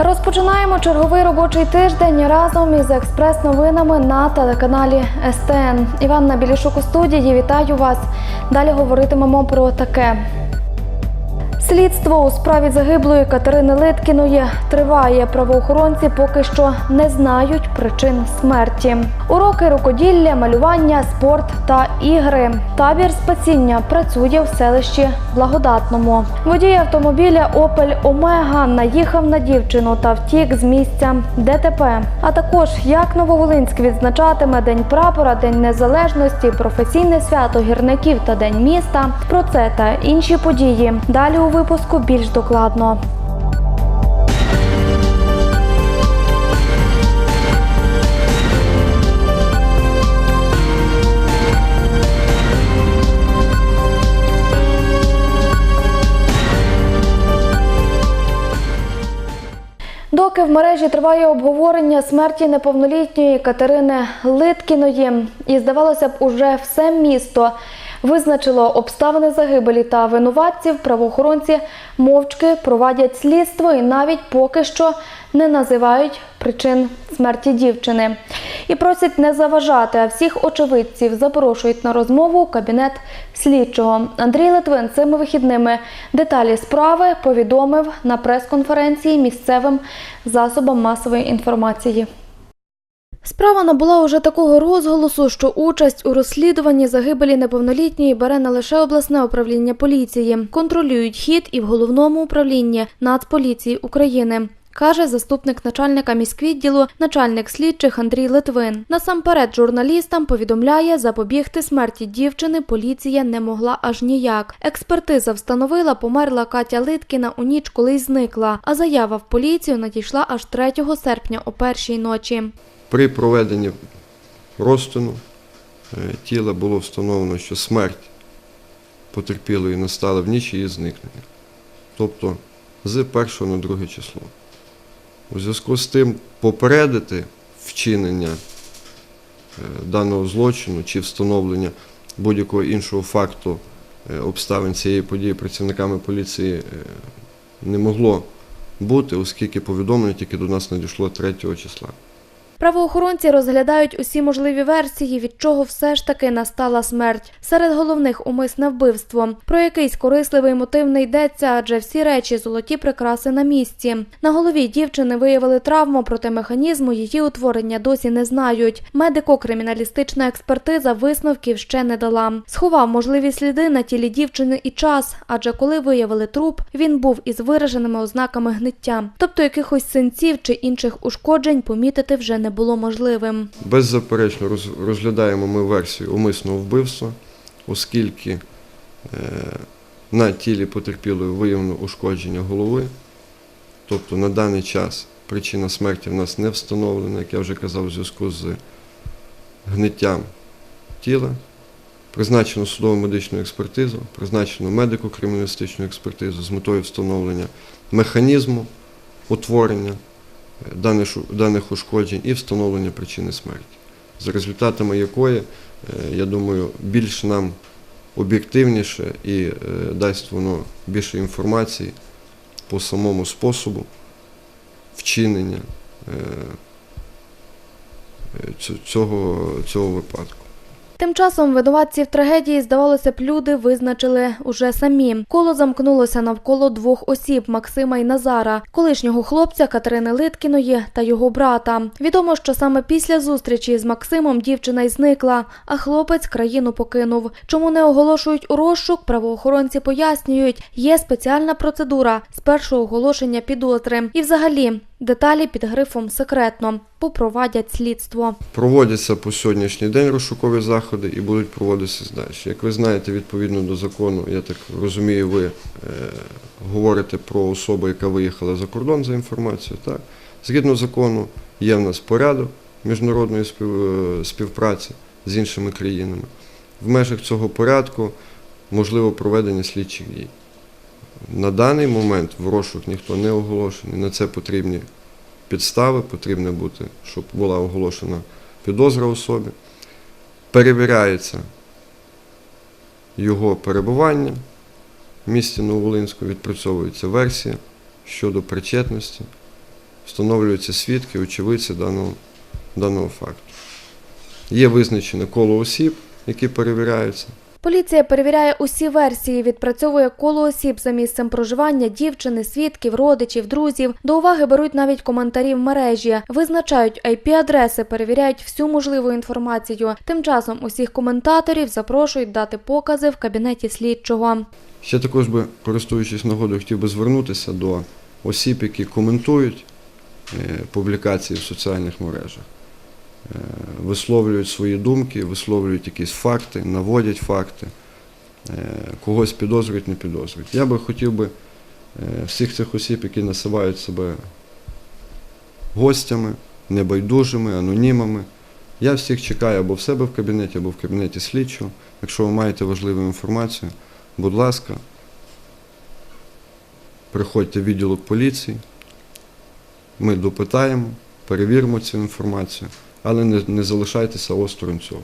Розпочинаємо черговий робочий тиждень разом із експрес-новинами на телеканалі СТН. Іванна Білішук у студії. Вітаю вас. Далі говоритимемо про таке. Слідство у справі загиблої Катерини Литкіної триває. Правоохоронці поки що не знають причин смерті. Уроки рукоділля, малювання, спорт та ігри. Табір спасіння працює в селищі Благодатному. Водій автомобіля Опель Омега наїхав на дівчину та втік з місця ДТП. А також як Нововолинськ відзначатиме День прапора, День Незалежності, професійне свято гірників та День міста. Про це та інші події. Далі у випуску більш докладно. Доки в мережі триває обговорення смерті неповнолітньої Катерини Литкіної, і здавалося б, уже все місто визначило обставини загибелі та винуватців, правоохоронці мовчки проводять слідство і навіть поки що не називають причин смерті дівчини. І просять не заважати, а всіх очевидців запрошують на розмову у кабінет слідчого. Андрій Литвин цими вихідними деталі справи повідомив на прес-конференції місцевим засобам масової інформації. Справа набула уже такого розголосу, що участь у розслідуванні загибелі неповнолітньої бере не лише обласне управління поліції, контролюють хід і в головному управлінні Нацполіції України. Каже заступник начальника міськвідділу, начальник слідчих Андрій Литвин. Насамперед журналістам повідомляє, запобігти смерті дівчини поліція не могла аж ніяк. Експертиза встановила, померла Катя Литкіна у ніч, коли й зникла. А заява в поліцію надійшла аж 3 серпня о першій ночі. При проведенні розтину е, тіла було встановлено, що смерть потерпілої настала в ніч її зникнення, тобто з 1 на 2 число. У зв'язку з тим попередити вчинення е, даного злочину чи встановлення будь-якого іншого факту е, обставин цієї події працівниками поліції не могло бути, оскільки повідомлення тільки до нас надійшло 3 числа. Правоохоронці розглядають усі можливі версії, від чого все ж таки настала смерть. Серед головних умисне вбивство. Про якийсь корисливий мотив не йдеться, адже всі речі золоті прикраси на місці. На голові дівчини виявили травму, проте механізму її утворення досі не знають. Медико-криміналістична експертиза висновків ще не дала. Сховав можливі сліди на тілі дівчини і час, адже коли виявили труп, він був із вираженими ознаками гниття. Тобто якихось синців чи інших ушкоджень помітити вже не було можливим. Беззаперечно розглядаємо ми версію умисного вбивства, оскільки е, на тілі потерпілої виявлено ушкодження голови. Тобто на даний час причина смерті в нас не встановлена, як я вже казав, у зв'язку з гниттям тіла. Призначено судово медичну експертизу, призначено медико-криміналістичну експертизу з метою встановлення механізму утворення даних, ушкоджень і встановлення причини смерті, за результатами якої, е, я думаю, більш нам об'єктивніше і е, дасть воно більше інформації по самому способу вчинення е, ць- цього, цього випадку. Тим часом винуватців трагедії, здавалося б, люди визначили уже самі. Коло замкнулося навколо двох осіб Максима і Назара, колишнього хлопця Катерини Литкіної та його брата. Відомо, що саме після зустрічі з Максимом дівчина й зникла, а хлопець країну покинув. Чому не оголошують у розшук? Правоохоронці пояснюють, є спеціальна процедура з першого оголошення підозри. І взагалі деталі під грифом секретно попровадять слідство. Проводяться по сьогоднішній день розшукові заходи і будуть проводитися далі. Як ви знаєте, відповідно до закону, я так розумію, ви е, говорите про особу, яка виїхала за кордон за інформацією. Так? Згідно закону, є в нас порядок міжнародної е, співпраці з іншими країнами. В межах цього порядку можливо проведення слідчих дій. На даний момент в розшук ніхто не оголошений. На це потрібні підстави, потрібно бути, щоб була оголошена підозра особі. Перевіряється його перебування в місті Нововолинську, відпрацьовується версія щодо причетності встановлюються свідки, очевидці даного, даного факту. Є визначене коло осіб, які перевіряються. Поліція перевіряє усі версії, відпрацьовує коло осіб за місцем проживання дівчини, свідків, родичів, друзів. До уваги беруть навіть коментарі в мережі, визначають IP-адреси, перевіряють всю можливу інформацію. Тим часом усіх коментаторів запрошують дати покази в кабінеті слідчого. Ще також би, користуючись нагодою, хотів би звернутися до осіб, які коментують е, публікації в соціальних мережах, висловлюють свої думки, висловлюють якісь факти, наводять факти, е, когось підозрюють, не підозрюють. Я би хотів би е, всіх цих осіб, які називають себе гостями, небайдужими, анонімами. Я всіх чекаю або в себе в кабінеті, або в кабінеті слідчого. Якщо ви маєте важливу інформацію, будь ласка, приходьте в відділок поліції, ми допитаємо, перевіримо цю інформацію, але не, не залишайтеся осторонь цього.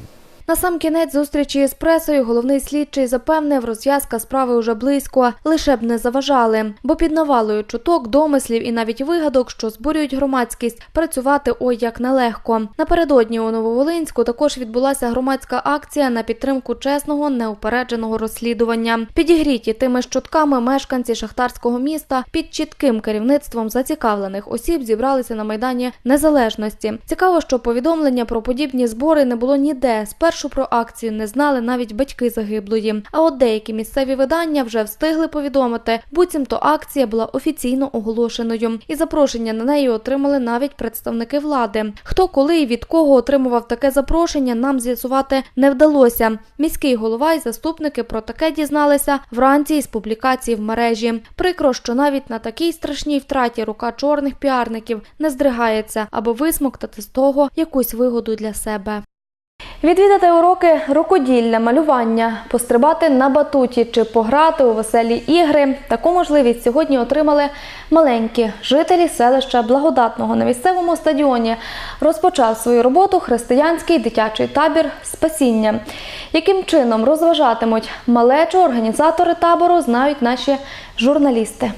На сам кінець зустрічі з пресою головний слідчий запевнив, розв'язка справи уже близько, лише б не заважали. Бо під навалою чуток, домислів і навіть вигадок, що збурюють громадськість, працювати ой як нелегко. Напередодні у Нововолинську також відбулася громадська акція на підтримку чесного неупередженого розслідування. Підігріті тими ж чутками мешканці шахтарського міста під чітким керівництвом зацікавлених осіб зібралися на майдані незалежності. Цікаво, що повідомлення про подібні збори не було ніде. Спершу про акцію не знали навіть батьки загиблої. А от деякі місцеві видання вже встигли повідомити, буцімто акція була офіційно оголошеною, і запрошення на неї отримали навіть представники влади. Хто коли і від кого отримував таке запрошення, нам з'ясувати не вдалося. Міський голова і заступники про таке дізналися вранці із публікації в мережі. Прикро, що навіть на такій страшній втраті рука чорних піарників не здригається, аби висмоктати з того якусь вигоду для себе. Відвідати уроки рукоділля, малювання, пострибати на батуті чи пограти у веселі ігри. Таку можливість сьогодні отримали маленькі жителі селища Благодатного на місцевому стадіоні. Розпочав свою роботу християнський дитячий табір Спасіння. Яким чином розважатимуть малечу організатори табору, знають наші журналісти.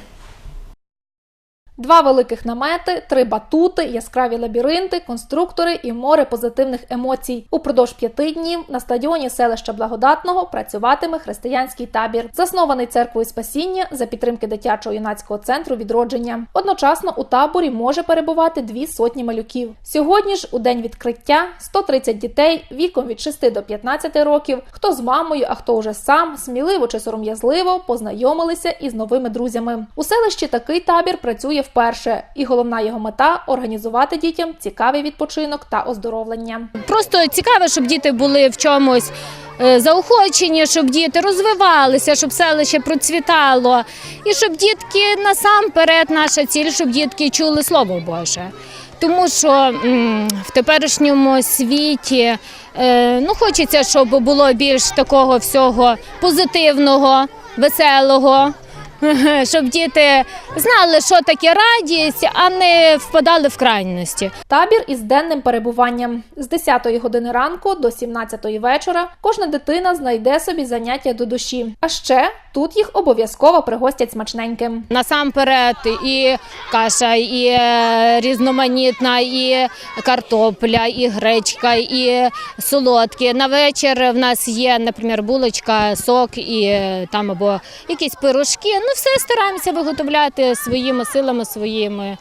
Два великих намети, три батути, яскраві лабіринти, конструктори і море позитивних емоцій. Упродовж п'яти днів на стадіоні селища Благодатного працюватиме християнський табір, заснований церквою спасіння за підтримки дитячого юнацького центру відродження. Одночасно у таборі може перебувати дві сотні малюків. Сьогодні ж, у день відкриття, 130 дітей віком від 6 до 15 років, хто з мамою, а хто уже сам, сміливо чи сором'язливо познайомилися із новими друзями. У селищі такий табір працює вперше, і головна його мета організувати дітям цікавий відпочинок та оздоровлення. Просто цікаво, щоб діти були в чомусь е, заохочені, щоб діти розвивалися, щоб селище процвітало. І щоб дітки насамперед наша ціль, щоб дітки чули Слово Боже. Тому що в теперішньому світі е, ну, хочеться, щоб було більш такого всього позитивного, веселого. Щоб діти знали, що таке радість, а не впадали в крайності. Табір із денним перебуванням з 10 години ранку до 17 вечора. Кожна дитина знайде собі заняття до душі. А ще тут їх обов'язково пригостять смачненьким. Насамперед і каша, і е, різноманітна, і картопля, і гречка, і солодкі. На вечір в нас є, наприклад, булочка, сок і е, там або якісь пирожки. Ну, все стараємося виготовляти своїми силами, своїми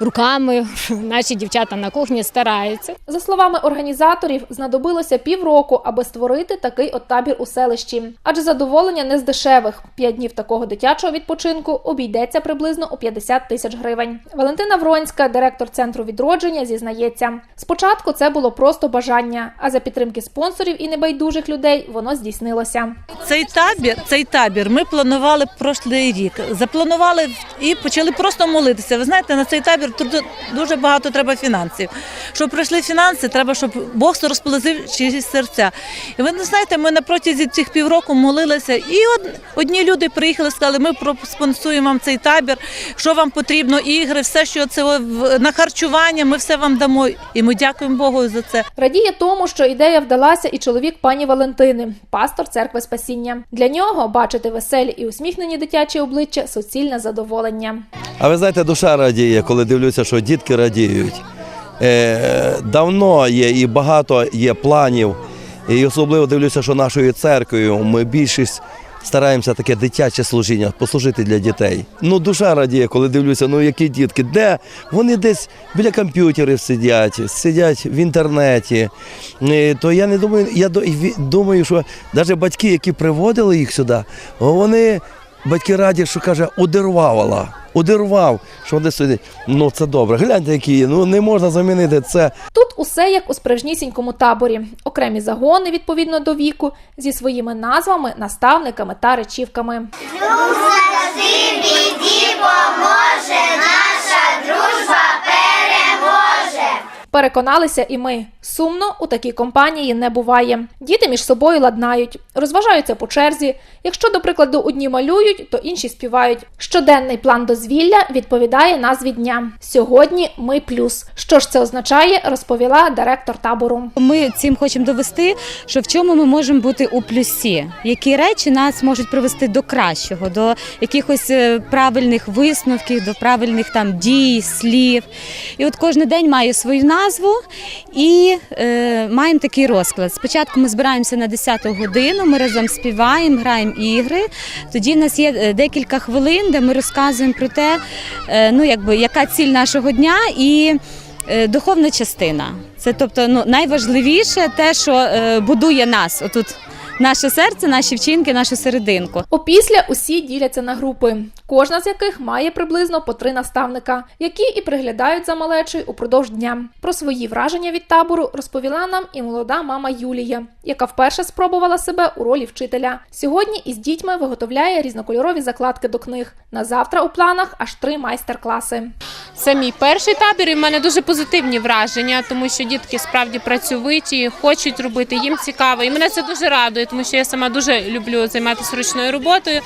руками. Наші дівчата на кухні стараються. За словами організаторів, знадобилося півроку, аби створити такий от табір у селищі. Адже задоволення не з дешевих. П'ять днів такого дитячого відпочинку обійдеться приблизно у 50 тисяч гривень. Валентина Вронська, директор центру відродження, зізнається: спочатку це було просто бажання, а за підтримки спонсорів і небайдужих людей воно здійснилося. Цей табір, цей табір ми планували прошлий рік. Запланували і почали просто молитися. Ви знаєте, на цей табір дуже багато треба фінансів. Щоб прийшли фінанси, треба, щоб Бог розположив чиїсь серця. І ви не знаєте, ми на протязі цих півроку молилися, і одні люди приїхали, сказали, ми проспонсуємо вам цей табір, що вам потрібно, ігри, все, що це на харчування, ми все вам дамо. І ми дякуємо Богу за це. Радіє тому, що ідея вдалася і чоловік пані Валентини, пастор церкви Спасіння. Для нього бачити веселі і усміхнені дитячі обличчя суцільне задоволення. А ви знаєте, душа радіє, коли дивлюся дивлюся, що дітки радіють. Е, давно є і багато є планів. І особливо дивлюся, що нашою церквою ми більшість стараємося таке дитяче служіння послужити для дітей. Ну, душа радіє, коли дивлюся, ну які дітки, де вони десь біля комп'ютерів сидять, сидять в інтернеті. Е, То я не думаю, я думаю, що навіть батьки, які приводили їх сюди, вони батьки раді, що каже, одервала. Одервав, що вони сидять. Ну це добре. Гляньте, які є. Ну не можна замінити це. Тут усе як у справжнісінькому таборі, окремі загони відповідно до віку зі своїми назвами, наставниками та речівками. Переконалися і ми. Сумно у такій компанії не буває. Діти між собою ладнають, розважаються по черзі. Якщо, до прикладу, одні малюють, то інші співають. Щоденний план дозвілля відповідає назві дня. Сьогодні ми плюс. Що ж це означає, розповіла директор табору. Ми цим хочемо довести, що в чому ми можемо бути у плюсі, які речі нас можуть привести до кращого, до якихось е, правильних висновків, до правильних там дій, слів. І от кожен день має свою назву і е, маємо такий розклад. Спочатку ми збираємося на 10 годину, ми разом співаємо, граємо ігри. Тоді в нас є е, декілька хвилин, де ми розказуємо про те, е, ну якби яка ціль нашого дня і. Е, Духовна частина. Це тобто ну, найважливіше те, що е, будує нас. Отут наше серце, наші вчинки, нашу серединку. Опісля усі діляться на групи, кожна з яких має приблизно по три наставника, які і приглядають за малечою упродовж дня. Про свої враження від табору розповіла нам і молода мама Юлія, яка вперше спробувала себе у ролі вчителя. Сьогодні із дітьми виготовляє різнокольорові закладки до книг. На завтра у планах аж три майстер-класи. Це мій перший табір, і в мене дуже позитивні враження, тому що дітки справді працьовиті, хочуть робити, їм цікаво. І мене це дуже радує, тому що я сама дуже люблю займатися ручною роботою.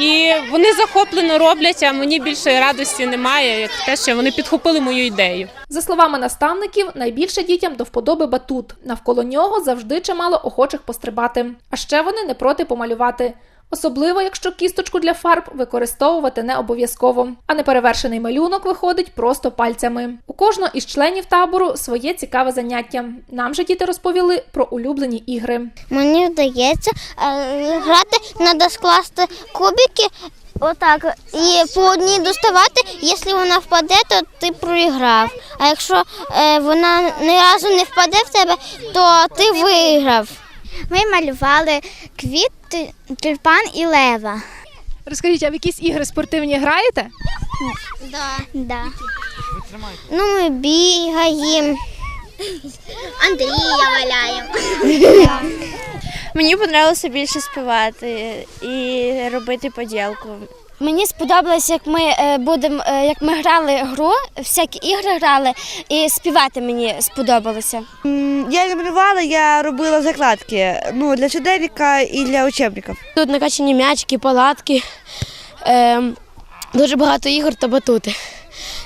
І вони захоплено роблять, а мені більше радості немає, як те, що вони підхопили мою ідею. За словами наставників, найбільше дітям до вподоби батут. Навколо нього завжди чимало охочих пострибати. А ще вони не проти помалювати. Особливо, якщо кісточку для фарб використовувати не обов'язково, а неперевершений малюнок виходить просто пальцями. У кожного із членів табору своє цікаве заняття. Нам же діти розповіли про улюблені ігри. Мені вдається е, грати, треба скласти кубики. Отак, і по одній доставати, якщо вона впаде, то ти проіграв. А якщо е, вона ні разу не впаде в тебе, то ти виграв. Ми малювали квіт, тюльпан і лева. Розкажіть, а в якісь ігри спортивні граєте? Да. Да. Ну, ми бігаємо. Андрія валяємо. Мені подобалося більше співати і робити поділку. Мені сподобалось, як ми е, будемо, е, як ми грали гру, всякі ігри грали, і співати мені сподобалося. Я не малювала, я робила закладки ну, для щоденника і для учебників. Тут накачані м'ячики, палатки, е, дуже багато ігор та батути.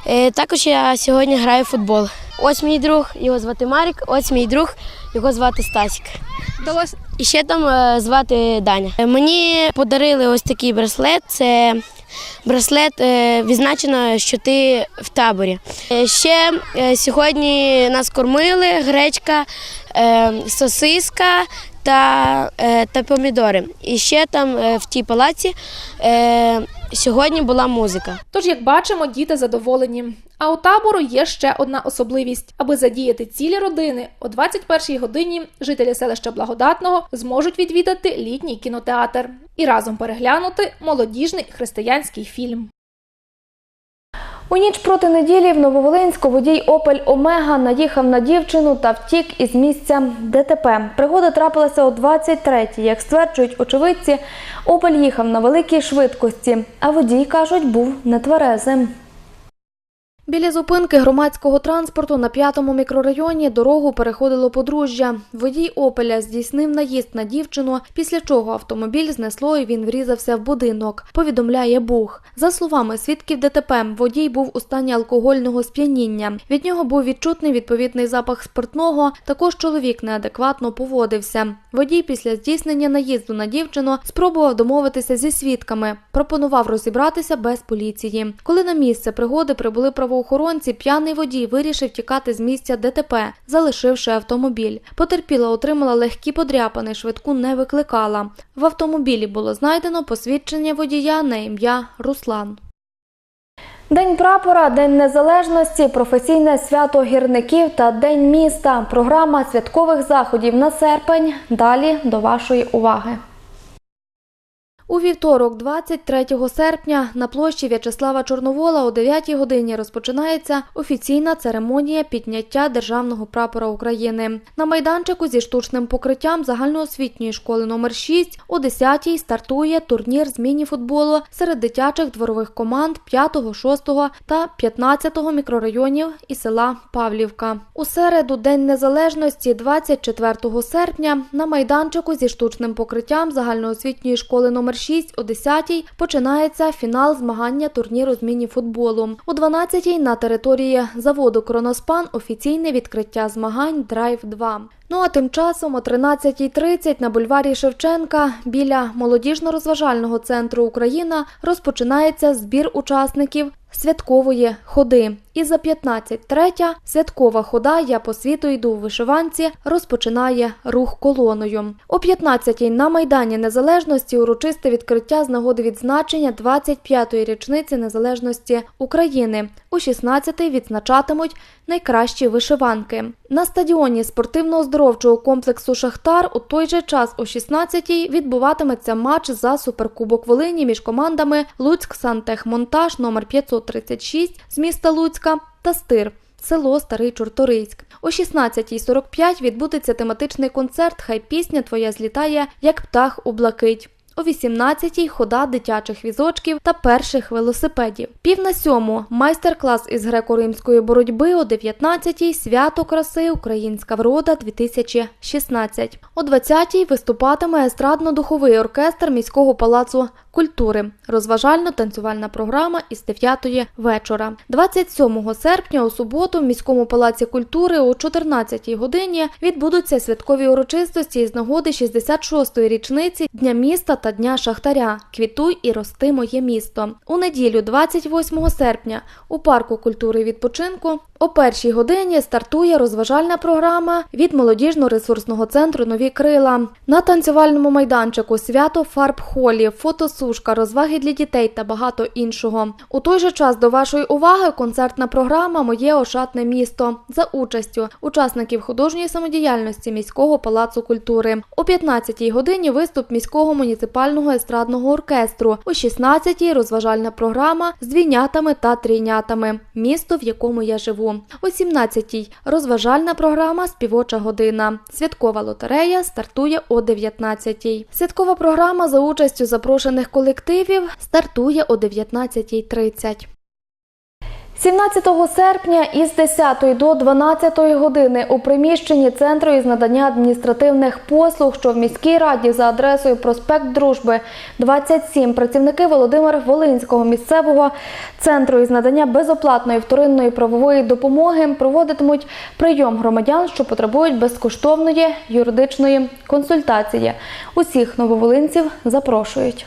Е, також я сьогодні граю в футбол. Ось мій друг, його звати Марік, ось мій друг, його звати Стасік. І ще там е, звати Даня. Е, Мені подарили ось такий браслет. Це браслет е, відзначено, що ти в таборі. Ще сьогодні нас кормили гречка, сосиска та, е, та помідори. І ще там е, в тій палаці е, сьогодні була музика. Тож, як бачимо, діти задоволені. А у табору є ще одна особливість: аби задіяти цілі родини, о 21-й годині жителі селища Благодатного зможуть відвідати літній кінотеатр і разом переглянути молодіжний християнський фільм. У ніч проти неділі в Нововолинську водій Опель Омега наїхав на дівчину та втік із місця ДТП. Пригода трапилася о 23-й. Як стверджують очевидці, Опель їхав на великій швидкості, а водій, кажуть, був нетверезим. Біля зупинки громадського транспорту на п'ятому мікрорайоні дорогу переходило подружжя. Водій Опеля здійснив наїзд на дівчину, після чого автомобіль знесло і він врізався в будинок. Повідомляє Бух. За словами свідків ДТП, водій був у стані алкогольного сп'яніння. Від нього був відчутний відповідний запах спиртного. Також чоловік неадекватно поводився. Водій після здійснення наїзду на дівчину спробував домовитися зі свідками. Пропонував розібратися без поліції. Коли на місце пригоди прибули правоохоронці, правоохоронці, п'яний водій вирішив тікати з місця ДТП, залишивши автомобіль. Потерпіла отримала легкі подряпини, швидку не викликала. В автомобілі було знайдено посвідчення водія на ім'я Руслан. День прапора, День незалежності, професійне свято гірників та День міста. Програма святкових заходів на серпень. Далі до вашої уваги. У вівторок, 23 серпня, на площі В'ячеслава Чорновола о 9 годині розпочинається офіційна церемонія підняття державного прапора України. На майданчику зі штучним покриттям загальноосвітньої школи номер 6 о 10 стартує турнір з міні-футболу серед дитячих дворових команд 5, 6 та 15 мікрорайонів і села Павлівка. У середу, День Незалежності, 24 серпня, на майданчику зі штучним покриттям загальноосвітньої школи номер 6 о 10 починається фінал змагання турніру з міні-футболу. О 12 на території заводу Кроноспан офіційне відкриття змагань Драйв 2. Ну а тим часом о 13.30 на бульварі Шевченка біля молодіжно-розважального центру Україна розпочинається збір учасників святкової ходи. І за 15.03 святкова хода «Я по світу йду в вишиванці» розпочинає рух колоною. О 15.00 на Майдані Незалежності урочисте відкриття з нагоди відзначення 25-ї річниці незалежності України. О 16.00 відзначатимуть найкращі вишиванки. На стадіоні спортивно-оздоровчого комплексу Шахтар у той же час о 16-й відбуватиметься матч за суперкубок Волині між командами Луцьк Сантехмонтаж номер 536 з міста Луцька та Стир. Село Старий Чорторийськ. О 16.45 відбудеться тематичний концерт Хай пісня твоя злітає, як птах у блакить. О 18-й хода дитячих візочків та перших велосипедів. Пів на сьому майстер-клас із греко-римської боротьби о 19-й свято краси Українська врода 2016. О 20-й виступатиме естрадно-духовий оркестр міського палацу культури. Розважально-танцювальна програма із 9 вечора. 27 серпня у суботу в міському палаці культури о 14 годині відбудуться святкові урочистості із нагоди 66-ї річниці Дня міста та Дня Шахтаря. Квітуй і рости моє місто. У неділю, 28 серпня, у парку культури відпочинку о першій годині стартує розважальна програма від молодіжно-ресурсного центру Нові крила. На танцювальному майданчику свято фарб холі, фотосушка, розваги для дітей та багато іншого. У той же час до вашої уваги концертна програма Моє ошатне місто за участю учасників художньої самодіяльності міського палацу культури. О 15-й годині виступ міського муніципального естрадного оркестру. О 16-й розважальна програма з двійнятами та трійнятами. Місто, в якому я живу. О 17-й розважальна програма Співоча година. Святкова лотерея стартує о 19-й. Святкова програма за участю запрошених колективів стартує о 19.30. 17 серпня із 10 до 12 години у приміщенні Центру із надання адміністративних послуг, що в міській раді за адресою проспект Дружби 27, працівники Володимир Волинського місцевого центру із надання безоплатної вторинної правової допомоги проводитимуть прийом громадян, що потребують безкоштовної юридичної консультації. Усіх нововолинців запрошують.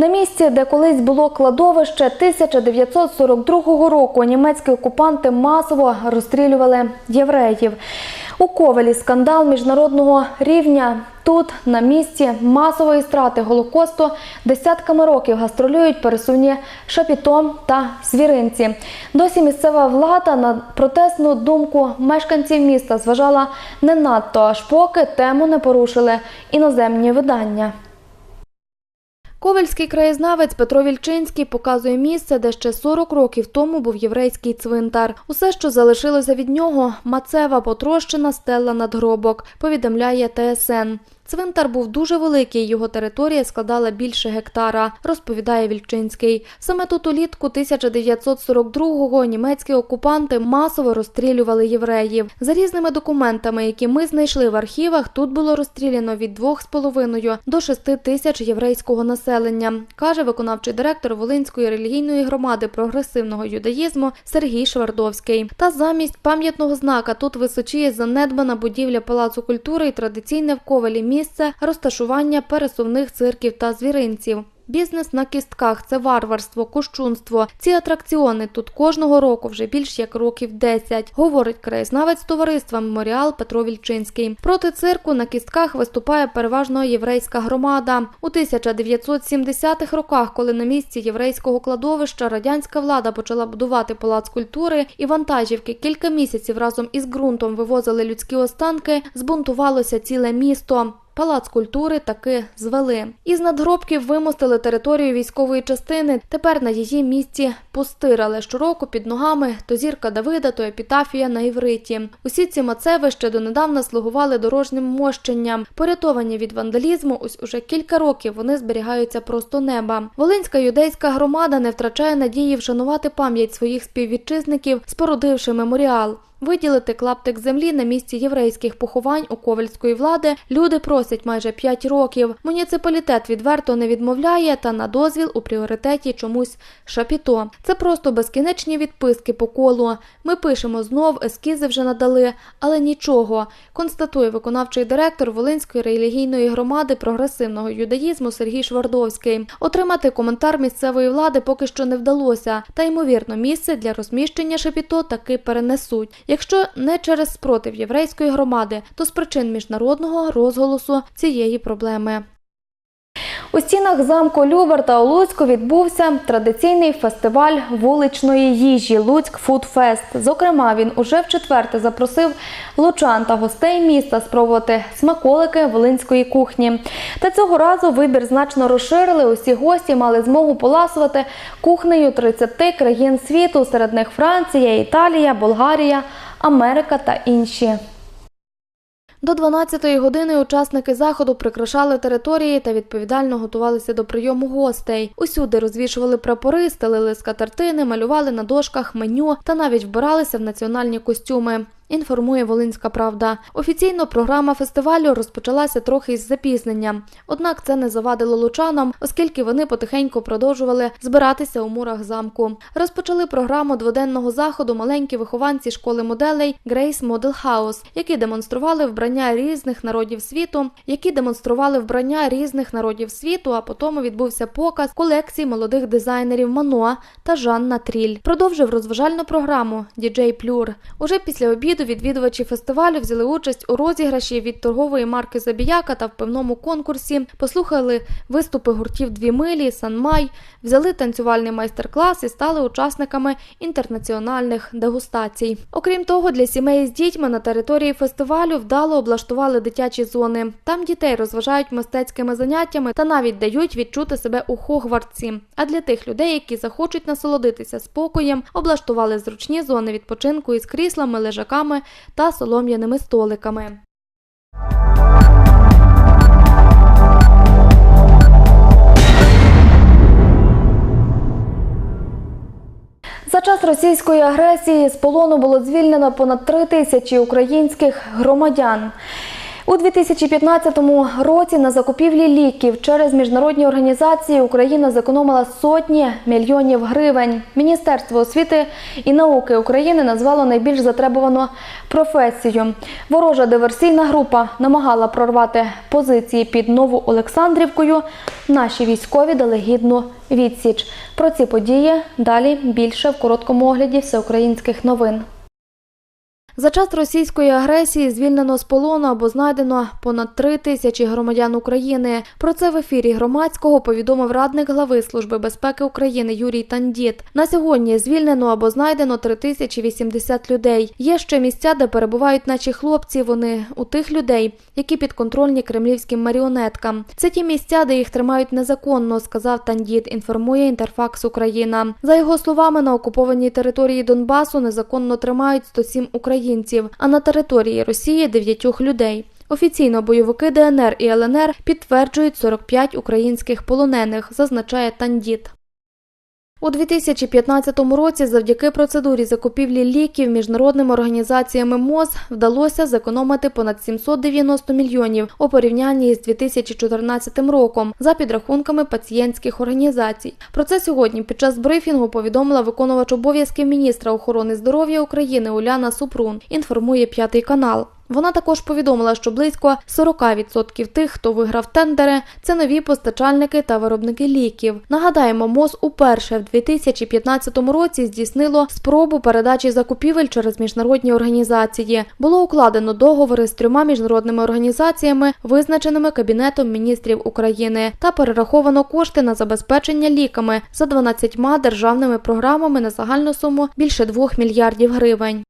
На місці, де колись було кладовище, 1942 року німецькі окупанти масово розстрілювали євреїв. У Ковелі скандал міжнародного рівня. Тут, на місці масової страти Голокосту, десятками років гастролюють пересувні шапіто та звіринці. Досі місцева влада на протестну думку мешканців міста зважала не надто, аж поки тему не порушили іноземні видання. Ковельський краєзнавець Петро Вільчинський показує місце, де ще 40 років тому був єврейський цвинтар. Усе, що залишилося від нього, мацева потрощена стела надгробок, повідомляє ТСН. Цвинтар був дуже великий, його територія складала більше гектара, розповідає Вільчинський. Саме тут улітку 1942-го німецькі окупанти масово розстрілювали євреїв. За різними документами, які ми знайшли в архівах, тут було розстріляно від 2,5 до 6 тисяч єврейського населення, каже виконавчий директор Волинської релігійної громади прогресивного юдаїзму Сергій Швардовський. Та замість пам'ятного знака тут височіє занедбана будівля Палацу культури і традиційне в Ковелі місце розташування пересувних цирків та звіринців. Бізнес на кістках це варварство, кощунство. Ці атракціони тут кожного року вже більш як років 10, говорить краєзнавець товариства Меморіал Петро Вільчинський. Проти цирку на кістках виступає переважно єврейська громада. У 1970-х роках, коли на місці єврейського кладовища радянська влада почала будувати палац культури і вантажівки кілька місяців разом із ґрунтом вивозили людські останки, збунтувалося ціле місто. Палац культури таки звели. Із надгробків вимостили територію військової частини. Тепер на її місці постирали щороку під ногами то зірка Давида, то епітафія на івриті. Усі ці мацеви ще донедавна слугували дорожнім мощенням. Порятовані від вандалізму, ось уже кілька років вони зберігаються просто неба. Волинська юдейська громада не втрачає надії вшанувати пам'ять своїх співвітчизників, спорудивши меморіал. Виділити клаптик землі на місці єврейських поховань у ковальської влади люди просять майже 5 років. Муніципалітет відверто не відмовляє, та на дозвіл у пріоритеті чомусь шапіто. Це просто безкінечні відписки по колу. Ми пишемо знов, ескізи вже надали, але нічого. Констатує виконавчий директор Волинської релігійної громади прогресивного юдаїзму Сергій Швардовський. Отримати коментар місцевої влади поки що не вдалося, та ймовірно, місце для розміщення шапіто таки перенесуть. Якщо не через спротив єврейської громади, то з причин міжнародного розголосу цієї проблеми. У стінах замку Люберта у Луцьку відбувся традиційний фестиваль вуличної їжі Луцьк Фудфест. Зокрема, він уже вчетверте запросив лучан та гостей міста спробувати смаколики волинської кухні. Та цього разу вибір значно розширили. Усі гості мали змогу поласувати кухнею 30 країн світу, серед них Франція, Італія, Болгарія, Америка та інші. До 12-ї години учасники заходу прикрашали території та відповідально готувалися до прийому гостей. Усюди розвішували прапори, стелили скатертини, малювали на дошках меню та навіть вбиралися в національні костюми. Інформує Волинська Правда. Офіційно програма фестивалю розпочалася трохи із запізненням. Однак це не завадило лучанам, оскільки вони потихеньку продовжували збиратися у мурах замку. Розпочали програму дводенного заходу маленькі вихованці школи моделей Grace Model House, які демонстрували вбрання різних народів світу, які демонстрували вбрання різних народів світу. А потім відбувся показ колекцій молодих дизайнерів Мано та Жанна Тріль. Продовжив розважальну програму діджей Плюр. Уже після обіду відвідувачі фестивалю взяли участь у розіграші від торгової марки Забіяка та в певному конкурсі. Послухали виступи гуртів Дві милі, Санмай, взяли танцювальний майстер-клас і стали учасниками інтернаціональних дегустацій. Окрім того, для сімей з дітьми на території фестивалю вдало облаштували дитячі зони. Там дітей розважають мистецькими заняттями та навіть дають відчути себе у Хогвартсі. А для тих людей, які захочуть насолодитися спокоєм, облаштували зручні зони відпочинку із кріслами, лежаками та солом'яними столиками. За час російської агресії з полону було звільнено понад три тисячі українських громадян. У 2015 році на закупівлі ліків через міжнародні організації Україна зекономила сотні мільйонів гривень. Міністерство освіти і науки України назвало найбільш затребувану професію. Ворожа диверсійна група намагала прорвати позиції під Нову Олександрівкою. Наші військові дали гідну відсіч. Про ці події далі більше в короткому огляді всеукраїнських новин. За час російської агресії звільнено з полону або знайдено понад три тисячі громадян України. Про це в ефірі громадського повідомив радник глави Служби безпеки України Юрій Тандіт. На сьогодні звільнено або знайдено 3080 людей. Є ще місця, де перебувають наші хлопці. Вони у тих людей, які підконтрольні кремлівським маріонеткам. Це ті місця, де їх тримають незаконно, сказав Тандіт. Інформує Інтерфакс Україна. За його словами, на окупованій території Донбасу незаконно тримають 107 українців, а на території Росії дев'ятьох людей. Офіційно бойовики ДНР і ЛНР підтверджують 45 українських полонених, зазначає Тандіт. У 2015 році завдяки процедурі закупівлі ліків міжнародними організаціями МОЗ вдалося зекономити понад 790 мільйонів у порівнянні з 2014 роком за підрахунками пацієнтських організацій. Про це сьогодні під час брифінгу повідомила виконувач обов'язків міністра охорони здоров'я України Уляна Супрун. Інформує п'ятий канал. Вона також повідомила, що близько 40% тих, хто виграв тендери, це нові постачальники та виробники ліків. Нагадаємо, МОЗ уперше в 2015 році здійснило спробу передачі закупівель через міжнародні організації. Було укладено договори з трьома міжнародними організаціями, визначеними Кабінетом міністрів України, та перераховано кошти на забезпечення ліками за 12 державними програмами на загальну суму більше 2 мільярдів гривень.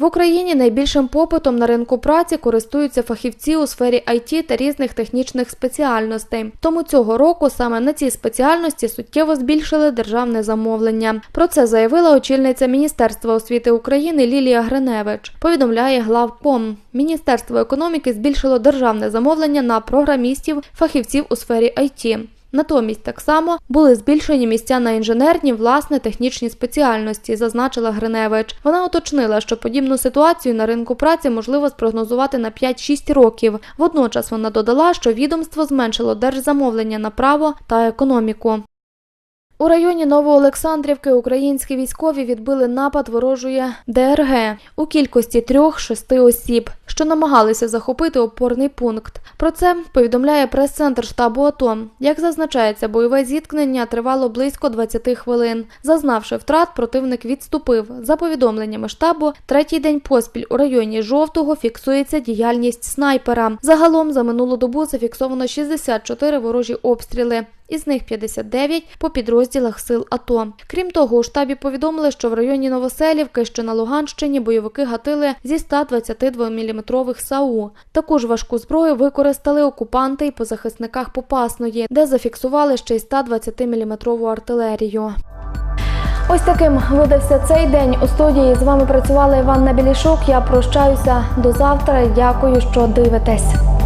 В Україні найбільшим попитом на ринку праці користуються фахівці у сфері IT та різних технічних спеціальностей. Тому цього року саме на ці спеціальності суттєво збільшили державне замовлення. Про це заявила очільниця Міністерства освіти України Лілія Гриневич. Повідомляє главком. Міністерство економіки збільшило державне замовлення на програмістів, фахівців у сфері IT. Натомість так само були збільшені місця на інженерні, власне, технічні спеціальності, зазначила Гриневич. Вона уточнила, що подібну ситуацію на ринку праці можливо спрогнозувати на 5-6 років. Водночас вона додала, що відомство зменшило держзамовлення на право та економіку. У районі Новоолександрівки українські військові відбили напад ворожої ДРГ у кількості трьох-шести осіб, що намагалися захопити опорний пункт. Про це повідомляє прес-центр штабу АТО. Як зазначається, бойове зіткнення тривало близько 20 хвилин. Зазнавши втрат, противник відступив. За повідомленнями штабу, третій день поспіль у районі Жовтого фіксується діяльність снайпера. Загалом за минулу добу зафіксовано 64 ворожі обстріли із них 59 по підрозділах сил АТО. Крім того, у штабі повідомили, що в районі Новоселівки, що на Луганщині, бойовики гатили зі 122-мм САУ. Таку ж важку зброю використали окупанти і по захисниках Попасної, де зафіксували ще й 120-мм артилерію. Ось таким видався цей день. У студії з вами працювала Іванна Білішук. Я прощаюся до завтра дякую, що дивитесь.